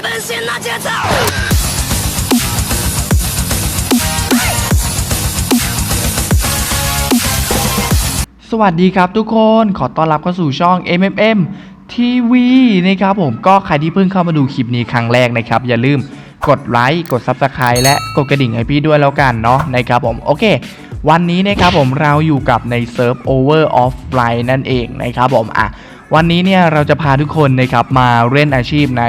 奔新的节奏。 สวัสดีครับทุกคน ขอต้อนรับเข้าสู่ช่อง MMM TV นะครับผมก็ใครที่เพิ่งเข้ามาดูคลิปนี้ครั้งแรกนะครับ อย่าลืมกดไลค์กด Subscribe และกดกระดิ่งให้พี่ด้วยแล้วกันเนาะนะครับผมโอเค วันนี้นะครับผมเราอยู่กับในเซิร์ฟ Over Offline นั่นเองนะครับผมอ่ะ วันนี้เนี่ยเราจะพาทุกคนนะครับมาเล่นอาชีพใน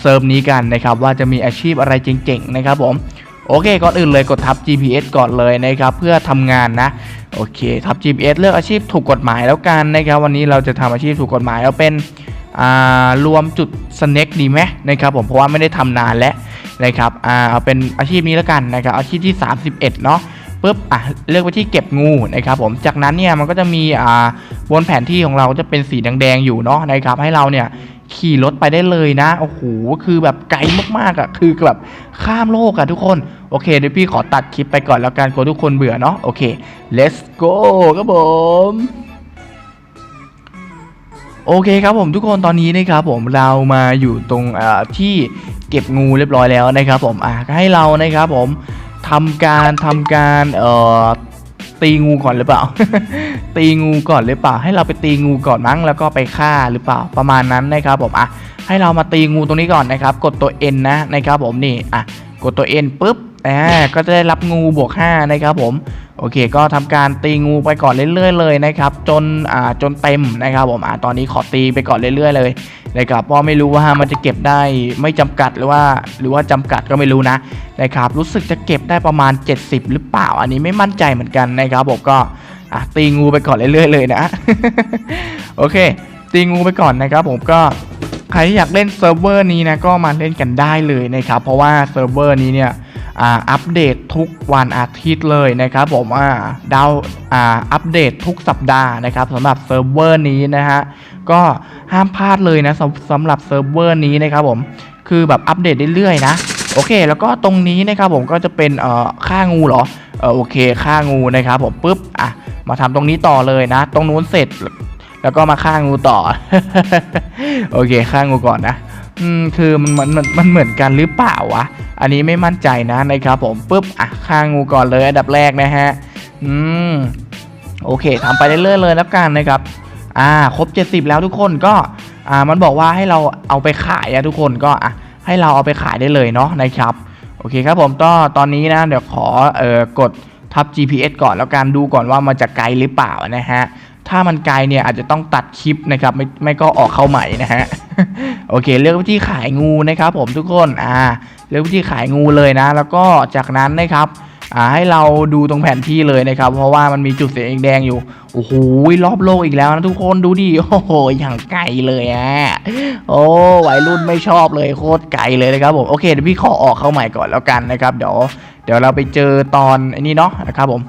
เซิร์ฟนี้กันนะครับว่าจะมีอาชีพอะไรเจ๋งๆนะครับผมโอเคก่อนอื่นเลยกดทับ GPS ก่อนเลยนะครับเพื่อทำงานนะโอเคทับ GPS เลือกอาชีพถูกกฎหมายแล้วกันนะครับวันนี้เราจะทำอาชีพถูกกฎหมายแล้วเป็นอ่ารวมจุดสเน็กดีไหมนะครับผมเพราะว่าไม่ได้ทำนานแล้วนะครับอ่าเอาเป็นอาชีพนี้แล้วกันนะครับอาชีพที่ 31 เนาะ ปุ๊บอะเลือกไปที่เก็บงูนะครับผมจากนั้นเนี่ยมันก็จะมีอ่าบนแผนที่ของเราจะเป็นสีแดงๆอยู่เนาะนะครับ ให้เราเนี่ยขี่รถไปได้เลยนะโอ้โหคือแบบไกลมากๆอะ่ะคือแบบข้ามโลกอะ่ะทุกคนโอเคเดี๋ยวพี่ขอตัดคลิปไปก่อนแล้วกันกลัวทุกคนเบื่อเนาะโอเค let's go ครับผมโอเคครับผมทุกคนตอนนี้นะครับผมเรามาอยู่ตรงอ่อที่เก็บงูเรียบร้อยแล้วนะครับผมอะให้เรานะครับผม ทำการทำการเอ่อตีงูก่อนหรือเปล่า ตีงูก่อนหรือเปล่า ให้เราไปตีงูก่อนมั้งแล้วก็ไปฆ่าหรือเปล่าประมาณนั้นนะครับผมอะให้เรามาตีงูตรงนี้ก่อนนะครับ กดตัว N นะนะครับผมนี่อะกดตัว N ปุ๊บ อ่าก็จะได้รับงูบวก5นะครับผมโอเค ก็ทำการตีงูไปก่อนเรื่อยๆเลยนะครับจนอ่าจนเต็มนะครับผมอ่าตอนนี้ขอตีไปก่อนเรื่อยๆเลยนะครับเพราะไม่รู้ว่ามันจะเก็บได้ไม่จำกัดหรือว่าหรือว่าจำกัดก็ไม่รู้นะนะครับรู้สึกจะเก็บได้ประมาณ 70 หรือเปล่า อันนี้ไม่มั่นใจเหมือนกันนะครับผมก็อะตีงูไปก่อนเรื่อยๆเลยนะโอเค ตีงูไปก่อนนะครับผมก็ใครที่อยากเล่นเซิร์ฟเวอร์นี้นะก็มาเล่นกันได้เลยนะครับเพราะว่าเซิร์ฟเวอร์นี้เนี่ย อ่าอัปเดตทุกวันอาทิตย์เลยนะครับผมอ่าดาวอ่าอัปเดตทุกสัปดาห์นะครับสำหรับเซิร์ฟเวอร์นี้นะฮะก็ห้ามพลาดเลยนะสำสำหรับเซิร์ฟเวอร์นี้นะครับผมคือแบบอัปเดตเรื่อยๆนะโอเค แล้วก็ตรงนี้นะครับผมก็จะเป็นเอ่อฆ่างูเหรอเออโอเคฆ่างูนะครับผมปุ๊บอะมาทำตรงนี้ต่อเลยนะ ตรงนู้นเสร็จ แล้วก็มาฆ่างูต่อ โอเคฆ่างูก่อนนะ อืมคือมันมันมันมันเหมือนกันหรือเปล่าวะ อันนี้ไม่มั่นใจนะนะครับผมปุ๊บอะฆ่างูก่อนเลยอันดับแรกนะฮะ อืมโอเคทำไปเรื่อยๆเลยแล้วกันนะครับอ่าครบ 70 แล้วทุกคนก็อ่ามันบอกว่าให้เราเอาไปขายอะทุกคนก็อะให้เราเอาไปขายได้เลยเนาะนะครับโอเคครับผมก็ตอนนี้นะเดี๋ยวขอเอ่อกดทับ GPS ก่อนแล้วกันดูก่อนว่ามันจะไกลหรือเปล่านะฮะถ้ามันไกลเนี่ยอาจจะต้องตัดคลิปนะครับไม่ไม่ก็ออกเข้าใหม่นะฮะ โอเค เลือกวิธีขายงูนะครับผมทุกคนอ่าเลือกวิธีขายงูเลยนะ แล้วก็จากนั้นนะครับอ่าให้เราดูตรงแผนที่เลยนะครับ เพราะว่ามันมีจุดสีแดงอยู่โอ้โหรอบโลกอีกแล้วนะทุกคนดูดิโอ้โหอย่างไกลเลยอะโอ้วัยรุ่นไม่ชอบเลยโคตรไกลเลยนะครับผมโอเคเดี๋ยวพี่ขอออกเข้าใหม่ก่อนแล้วกันนะครับ เดี๋ยวเดี๋ยวเราไปเจอตอนไอ้นี้เนาะนะครับผม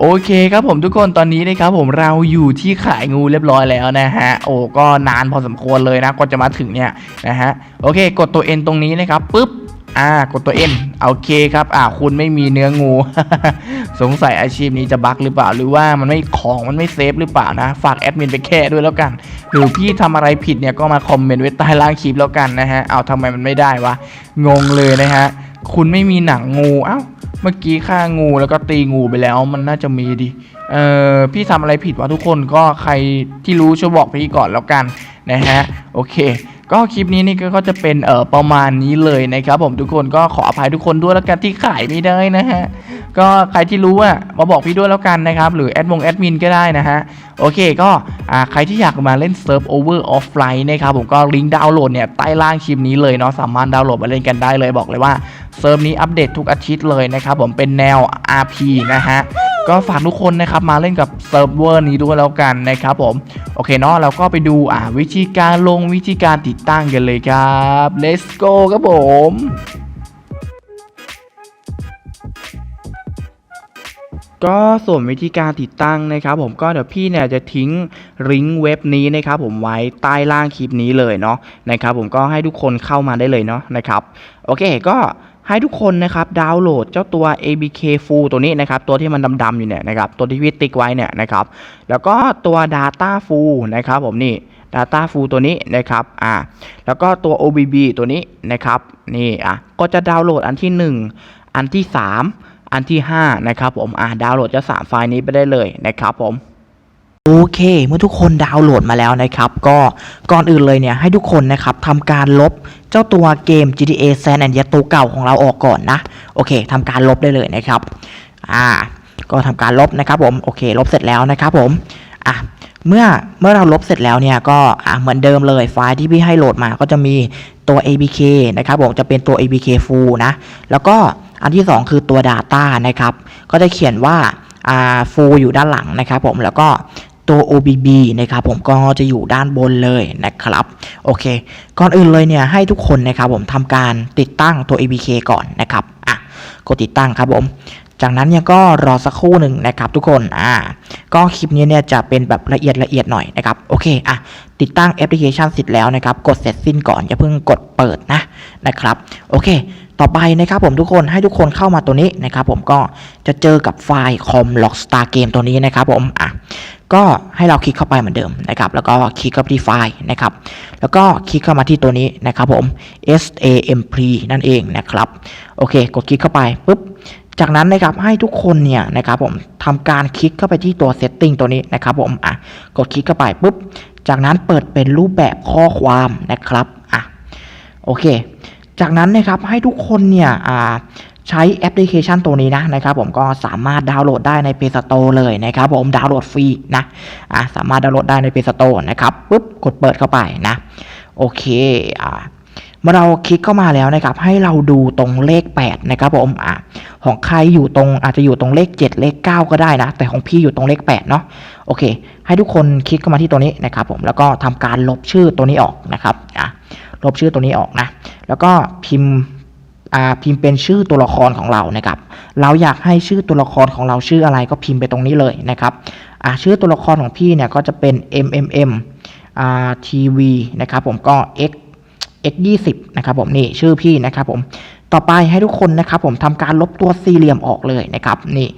โอเคครับผมทุกคนตอนนี้นะครับผมเราอยู่ที่ขายงูเรียบร้อยแล้วนะฮะโอ้ก็นานพอสมควรเลยนะกว่าจะมาถึงเนี่ยนะฮะโอเค กดตัว N ตรงนี้นะครับปุ๊บอ่ากดตัว N โอเคครับอ่าคุณไม่มีเนื้องู สงสัยอาชีพนี้จะบั๊กหรือเปล่า หรือว่ามันไม่ของมันไม่เซฟหรือเปล่านะ ฝากแอดมินไปแค่ด้วยแล้วกัน หรือพี่ทำอะไรผิดเนี่ยก็มาคอมเมนต์ไว้ใต้ล่างคลิปแล้วกันนะฮะเอาทำไมมันไม่ได้วะงงเลยนะฮะคุณไม่มีหนังงูเอ้า เมื่อกี้ฆ่างูแล้วก็ตีงูไปแล้วมันน่าจะมีดิเอ่อพี่ทำอะไรผิดวะทุกคนก็ใครที่รู้ช่วยบอกพี่ก่อนแล้วกันนะฮะโอเค ก็คลิปนี้นี่ก็จะเป็นเอ่อประมาณนี้เลยนะครับผมทุกคนก็ขออภัยทุกคนด้วยแล้วกันที่ขายไม่ได้นะฮะ ก็ใครที่รู้อะมาบอกพี่ด้วยแล้วกันนะครับ หรือแอดมงแอดมินก็ได้นะฮะ โอเคก็อ่าใครที่อยากมาเล่นเซิร์ฟโอเวอร์ออฟไลน์นะครับ ผมก็ลิงก์ดาวน์โหลดเนี่ยใต้ล่างคลิปนี้เลยเนาะสามารถดาวน์โหลดมาเล่นกันได้เลยบอกเลยว่าเซิร์ฟนี้อัปเดตทุกอาทิตย์เลยนะครับผมเป็นแนว RP นะฮะก็ฝากทุกคนนะครับมาเล่นกับเซิร์ฟเวอร์นี้ด้วยแล้วกันนะครับผม โอเคเนาะเราก็ไปดูอ่าวิธีการลงวิธีการติดตั้งกันเลยครับ let's go ครับผม ก็ส่วนวิธีการติดตั้งนะครับผมก็เดี๋ยวพี่เนี่ยจะทิ้งลิงก์เว็บนี้นะครับผมไว้ใต้ล่างคลิปนี้เลยเนาะนะครับผมก็ให้ทุกคนเข้ามาได้เลยเนาะนะครับโอเคก็ให้ทุกคนนะครับดาวน์โหลดเจ้าตัว ABK Full ตัวนี้นะครับตัวที่มันดำๆอยู่เนี่ยนะครับตัวที่พี่ติ๊กไว้เนี่ยนะครับแล้วก็ตัว Data Full นะครับผมนี่ Data Full ตัวนี้นะครับอ่าแล้วก็ตัว OBB ตัวนี้นะครับนี่อะก็จะดาวน์โหลดอันที่ 1 อันที่ 3 อันที่ 5 นะครับผมอ่าดาวน์โหลดจะ3ไฟล์นี้ไปได้เลยนะครับผมโอเค เมื่อทุกคนดาวน์โหลดมาแล้วนะครับ ก็ก่อนอื่นเลยเนี่ยให้ทุกคนนะครับทำการลบเจ้าตัวเกม GTA San Andreas ตัวเก่าของเราออกก่อนนะ โอเคทำการลบได้เลยนะครับ อ่า ก็ทำการลบนะครับผม โอเค ลบเสร็จแล้วนะครับผม อะเมื่อเมื่อเราลบเสร็จแล้วเนี่ยก็อะเหมือนเดิมเลยไฟล์ที่พี่ให้โหลดมาก็จะมีตัว ABK นะครับผมจะเป็นตัว ABK full นะ แล้วก็ อันที่ 2 คือตัว Data นะครับ ก็จะเขียนว่าอ่า full อยู่ด้านหลังนะครับผมแล้วก็ตัว OBB นะครับผมก็จะอยู่ด้านบนเลยนะครับโอเค ก่อนอื่นเลยเนี่ยให้ทุกคนนะครับผมทำการติดตั้งตัว ABK ก่อนนะครับอะกดติดตั้งครับผม จากนั้นเนี่ยก็รอสักครู่หนึ่งนะครับทุกคนอ่าก็คลิปนี้เนี่ยจะเป็นแบบละเอียดละเอียดหน่อยนะครับโอเคอะติดตั้งแอปพลิเคชันเสร็จแล้วนะครับ กดเสร็จสิ้นก่อนอย่าเพิ่งกดเปิดนะนะครับ โอเค ต่อไปนะครับผมทุกคนให้ทุกคนเข้ามาตัวนี้นะครับ ผมก็จะเจอกับไฟล์ com log star game ตัวนี้นะครับ ผมอะก็ให้เราคลิกเข้าไปเหมือนเดิมนะครับ แล้วก็คลิกเข้าที่ไฟล์นะครับ แล้วก็คลิกเข้ามาที่ตัวนี้นะครับผม SAMP นั่นเองนะครับ โอเค กดคลิกเข้าไปปุ๊บ จากนั้นนะครับให้ทุกคนเนี่ยนะครับผมทำการคลิกเข้าไปที่ตัว setting ตัวนี้นะครับผมอะกดคลิกเข้าไปปุ๊บ จากนั้นเปิดเป็นรูปแบบข้อความนะครับอะโอเค จากนั้นนะครับให้ทุกคนเนี่ยอ่าใช้แอปพลิเคชันตัวนี้นะนะครับผมก็สามารถดาวน์โหลดได้ใน Play Store เลยนะครับผมดาวน์โหลดฟรีนะอะสามารถดาวน์โหลดได้ใน Play Store นะครับปุ๊บกดเปิดเข้าไปนะโอเคอ่า เมื่อเราคลิกเข้ามาแล้วนะครับ ให้เราดูตรงเลข 8 นะครับผมอะของใครอยู่ตรงอาจจะอยู่ตรงเลข 7 เลข 9 ก็ได้นะ แต่ของพี่อยู่ตรงเลข 8 เนาะโอเค ให้ทุกคนคลิกเข้ามาที่ตัวนี้นะครับผมแล้วก็ทำการลบชื่อตัวนี้ออกนะครับอะลบชื่อตัวนี้ออกนะ แล้วก็พิมพ์อ่าพิมพ์เป็นชื่อตัวละครของเรานะครับ เราอยากให้ชื่อตัวละครของเราชื่ออะไรก็พิมพ์ไปตรงนี้เลยนะครับอ่าชื่อตัวละครของพี่เนี่ยก็จะเป็น MMM อ่า TV นะครับผมก็ X x 2 0 นะครับผมนี่ชื่อพี่นะครับผมต่อไปให้ทุกคนนะครับผมทำการลบตัวสี่เหลี่ยมออกเลยนะครับนี่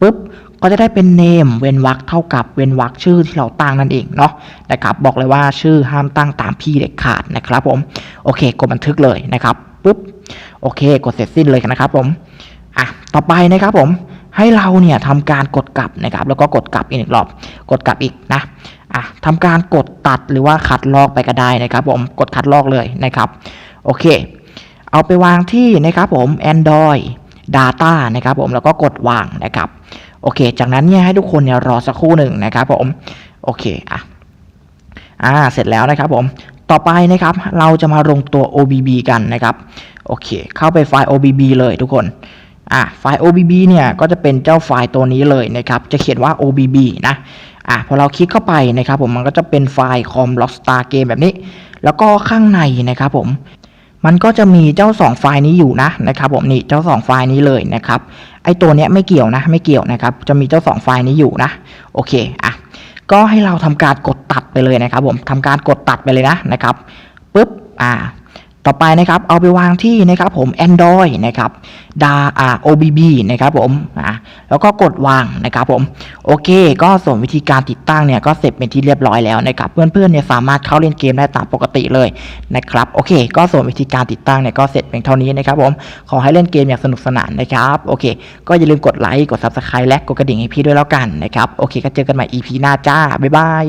ปุ๊บก็จะได้เป็น name เว้นวรรคเท่ากับเว้นวรรคชื่อที่เราตั้งนั่นเองเนาะนะครับบอกเลยว่าชื่อห้ามตั้งตามพี่เด็ดขาดนะครับผมโอเคกดบันทึกเลยนะครับปุ๊บโอเค กดเสร็จสิ้นเลยนะครับผมอะต่อไปนะครับผมให้เราเนี่ยทำการกดกลับนะครับแล้วก็กดกลับอีกหนึ่งรอบ กดกลับอีกนะ อะทำการกดตัดหรือว่าคัดลอกไปก็ได้นะครับผมกดคัดลอกเลยนะครับโอเค เอาไปวางที่นะครับผม Android Data นะครับผมแล้วก็กดวางนะครับโอเค จากนั้นเนี่ยให้ทุกคนเนี่ยรอสักครู่หนึ่งนะครับผมโอเคอะอ่าเสร็จแล้วนะครับผมต่อไปนะครับเราจะมาลงตัว OBB กันนะครับโอเค เข้าไปไฟล์ OBB เลยทุกคนอะไฟล์ OBB เนี่ยก็จะเป็นเจ้าไฟล์ตัวนี้เลยนะครับจะเขียนว่า OBB นะ อะพอเราคลิกเข้าไปนะครับผมมันก็จะเป็นไฟล์ com log star game แบบนี้ แล้วก็ข้างในนะครับผมมันก็จะมีเจ้า 2 ไฟล์นี้อยู่นะนะครับผมนี่เจ้า 2 ไฟล์นี้เลยนะครับไอตัวเนี้ยไม่เกี่ยวนะไม่เกี่ยวนะครับจะมีเจ้า 2 ไฟล์นี้อยู่นะโอเคอะก็ให้เราทำการกดตัดไปเลยนะครับผมทำการกดตัดไปเลยนะนะครับปุ๊บอ่า ต่อไปนะครับเอาไปวางที่นะครับผม Android นะครับดาอ่า OBB นะครับผมอ่าแล้วก็กดวางนะครับผมโอเค ก็ส่วนวิธีการติดตั้งเนี่ยก็เสร็จเป็นที่เรียบร้อยแล้วนะครับเพื่อนๆเนี่ยสามารถเข้าเล่นเกมได้ตามปกติเลยนะครับโอเค ก็ส่วนวิธีการติดตั้งเนี่ยก็เสร็จเป็นเท่านี้นะครับผมขอให้เล่นเกมอย่างสนุกสนานนะครับโอเค ก็อย่าลืมกดไลค์กด Subscribe และกดกระดิ่งให้พี่ด้วยแล้วกันนะครับโอเค ก็เจอกันใหม่ EP หน้าจ้าบ๊ายบาย